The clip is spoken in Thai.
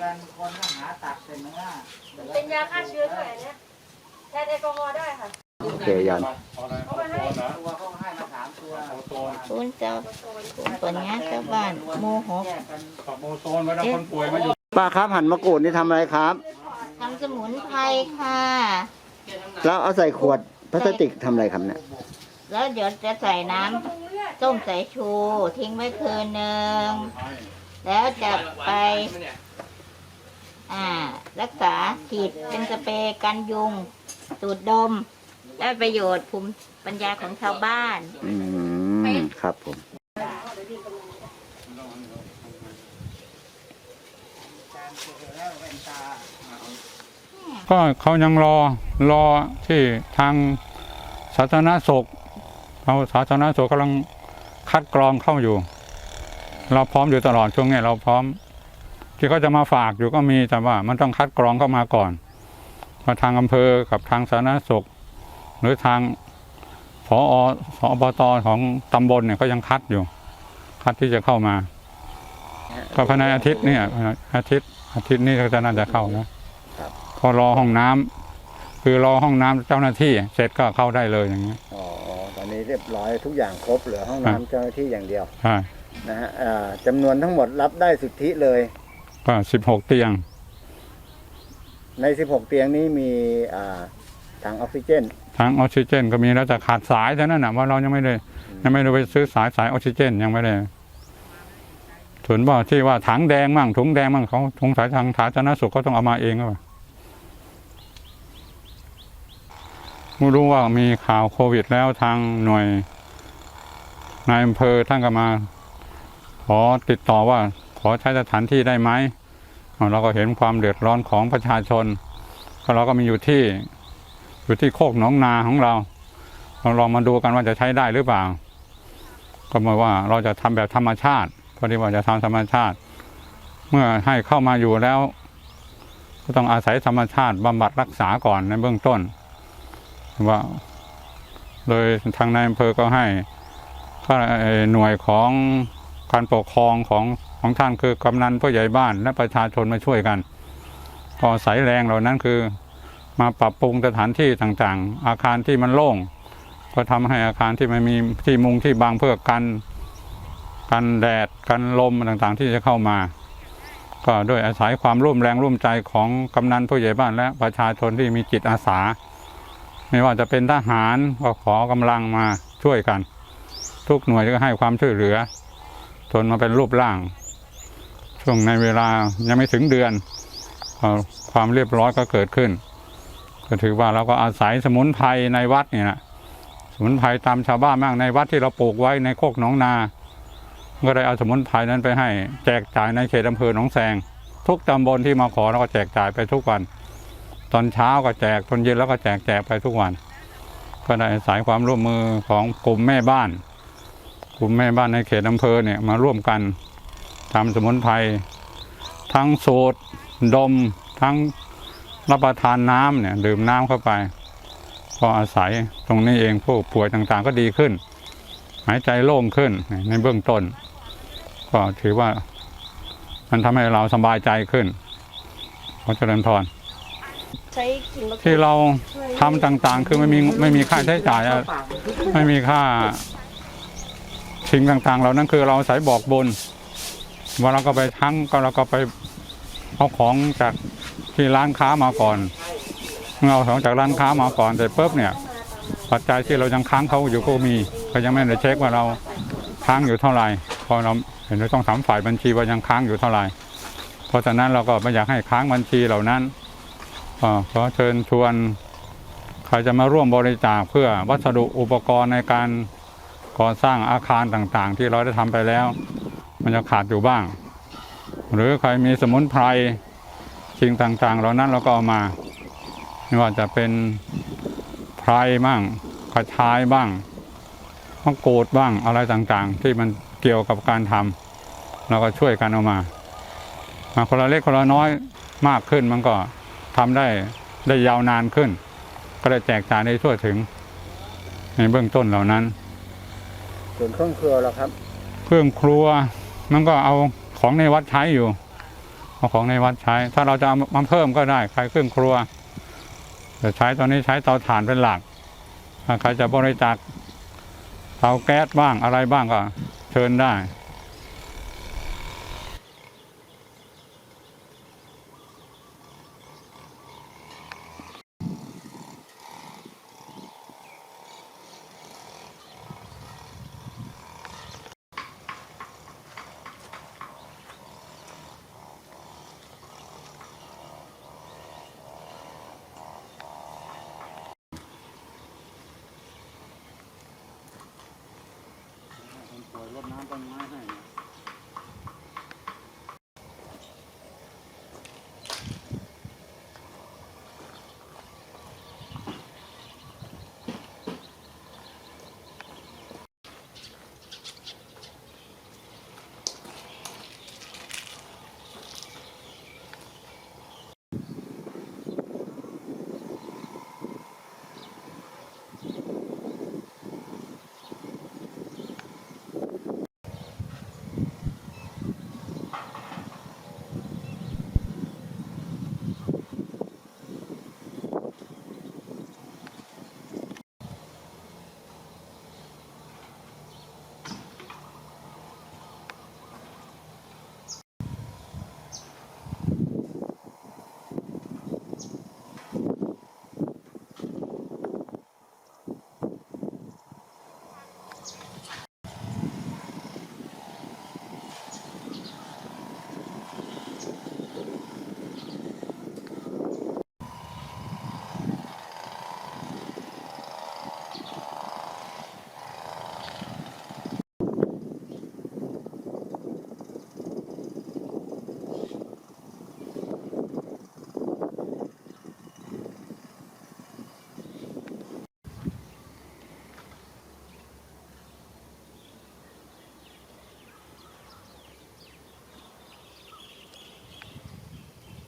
กันคนก็หาตัดเป็นเนื้อเป็นยาฆ่าเชื้อด้วยอันเนี้ยแทนแอลกอฮอล์ได้ค่ะโอเคยันเขามาให้ตัวเขาให้มาสามตัวคุณเจ้าคุณปัญญาเจ้าบ้านโมหกแยกกันปรับโอโซนไว้แล้วคนป่วยมาอยู่ป้าครับหั่นมะกรูดนี่ทำอะไรครับทำสมุนไพรค่ะแล้วเอาใส่ขวดพลาสติกทำอะไรครับเนี่ยแล้วเดี๋ยวจะใส่น้ำต้มสายชู ทิ้งไว้คืนหนึ่งแล้วจะไป อ่า รักษาฉีดเป็นสเปรย์กันยุง สูดดม ได้ประโยชน์ภูมิปัญญาของชาวบ้าน อืม ครับผมแล้วเป็นตาก็เขายังรอรอที่ทางสาธารณสุขเราสาธารณสุขกำลังคัดกรองเข้าอยู่ เราพร้อมอยู่ตลอดช่วงนี้เราพร้อม ที่เขาจะมาฝากอยู่ก็มีแต่ว่ามันต้องคัดกรองเข้ามาก่อนมาทางอำเภอกับทางสาธารณสุข หรือทางพอสอบตของตำบลเนี่ยก็ยังคัดอยู่ คัดที่จะเข้ามาก็ภายในอาทิตย์เนี่ยอาทิตย์อาทิตย์นี้ก็จะน่าจะเข้านะพอรอห้องน้ำคือรอห้องน้ำเจ้าหน้าที่ เสร็จก็เข้าได้เลยอย่างนี้ยอ๋อตอนนี้เรียบร้อยทุกอย่างครบเหลือห้องน้ำเจ้าหน้าที่อย่างเดียวใช่นะฮะอ่าจำนวนทั้งหมดรับได้สุทธิเลย ก็สิบหกเตียง ใน 16 เตียงนี้มีอ่าถังออกซิเจน ทั้งออกซิเจน ก็มีแล้วแต่ขาดสายเท่านั้นนะว่าเรายังไม่ได้ยังไม่ได้ไปซื้อสายสายออกซิเจนยังไม่ได้ถึงว่าที่ว่าถังแดงมั่งถุงแดงมั่งเขาสงสัยทางสาธารณสุขเขาต้องเอามาเองก็ว่าไม่รู้ว่ามีข่าวโควิดแล้วทางหน่วยนายอำเภอท่านก็มาขอติดต่อว่า ขอใช้สถานที่ได้ไหมเราก็เห็นความเดือดร้อนของประชาชนเราก็มีอยู่ที่อยู่ที่โคกหนองนาของเราเราลองมาดูกันว่าจะใช้ได้หรือเปล่า ก็หมายว่าเราจะทำแบบธรรมชาติพอดีว่าจะทำธรรมชาติ เมื่อให้เข้ามาอยู่แล้ว ก็ต้องอาศัยธรรมชาติบำบัดรักษาก่อนในเบื้องต้น ว่าโดยทางนายอำเภอก็ให้หน่วยของการปกครองของ ของท่านคือกำนันผู้ใหญ่บ้านและประชาชนมาช่วยกันก็อายแรงเหล่านั้นคือมาปรับปรุงสถานที่ต่างๆ อาคารที่มันโล่ง ก็ทำให้อาคารที่มันมีที่มุงที่บางเพื่อกันกันแดดกันลมต่างๆ ที่จะเข้ามา ก็ด้วยอาศัยความร่วมแรงร่วมใจของกำนันผู้ใหญ่บ้านและประชาชนที่มีจิตอาสา ไม่ว่าจะเป็นทหารก็ขอกำลังมาช่วยกัน ทุกหน่วยก็ให้ความช่วยเหลือจนมาเป็นรูปร่าง ช่วงในเวลายังไม่ถึงเดือน ความเรียบร้อยก็เกิดขึ้น ก็ถือว่าเราก็อาศัยสมุนไพรในวัดเนี่ยนะสมุนไพรตามชาวบ้านบ้างในวัดที่เราปลูกไว้ในโคกหนองนา ก็ได้เอาสมุนไพรนั้นไปให้ แจกจ่ายในเขตอำเภอหนองแสง ทุกตำบลที่มาขอเราก็แจกจ่ายไปทุกวัน ตอนเช้าก็แจกตอนเย็นแล้วก็แจกแจกไปทุกวัน ก็ได้อาศัยความร่วมมือของกลุ่มแม่บ้าน กลุ่มแม่บ้านในเขตอำเภอเนี่ยมาร่วมกัน ทำสมุนไพรทั้งสูตรดมทั้งรับประทานน้ำเนี่ยดื่มน้ำเข้าไปก็อาศัยตรงนี้เองผู้ป่วยต่างๆก็ดีขึ้น หายใจโล่งขึ้นในเบื้องต้น ก็ถือว่ามันทำให้เราสบายใจขึ้นขอเจริญพรใช้กิ่งมะกรูที่ดเราทำต่างๆ คือไม่มีไม่มีค่าใช้จ่ายอะไม่มีค่าสิ่งต่างๆ เรานั่นคือเราใส่บอกบน ว่าเราก็ไปทั้งก็เราก็ไปเอาของจากที่ร้านค้ามาก่อนเมื่อเอาของจากร้านค้ามาก่อนแต่ปุ๊บเนี่ย ปัจจัยที่เรายังค้างเขาอยู่ก็มีก็ยังไม่ได้เช็คว่าเราค้างอยู่เท่าไหร่พอเราเห็นเราต้องถามฝ่ายบัญชีว่ายังค้างอยู่เท่าไหร่เพราะฉะนั้นเราก็ไม่อยากให้ค้างบัญชีเหล่านั้นขอเชิญชวนใครจะมาร่วมบริจาคเพื่อวัสดุอุปกรณ์ในการก่อสร้างอาคารต่างๆ ที่เราได้ทำไปแล้ว มันจะขาดอยู่บ้าง หรือใครมีสมุนไพรสิ่งต่างๆ เหล่านั้นเราก็เอามาไม่ว่าจะเป็นไพรบ้างกระชายบ้างมะกรูดบ้างอะไรต่างๆ ที่มันเกี่ยวกับการทำเราก็ช่วยกันเอามามาคนละเล็กคนละน้อยมากขึ้นมันก็ทำได้ได้ยาวนานขึ้น ก็ได้แจกจ่ายได้ทั่วถึง ในเบื้องต้นเหล่านั้น ส่วนเครื่องครัวเราครับ เครื่องครัว มันก็เอาของในวัดใช้อยู่ เอาของในวัดใช้ ถ้าเราจะเอามาเพิ่มก็ได้ใครเครื่องครัวแต่ใช้ตอนนี้ใช้เตาถ่านเป็นหลักใครจะบริจาคเตาแก๊สบ้างอะไรบ้างก็เชิญได้ รดน้ำต้นไม้ให้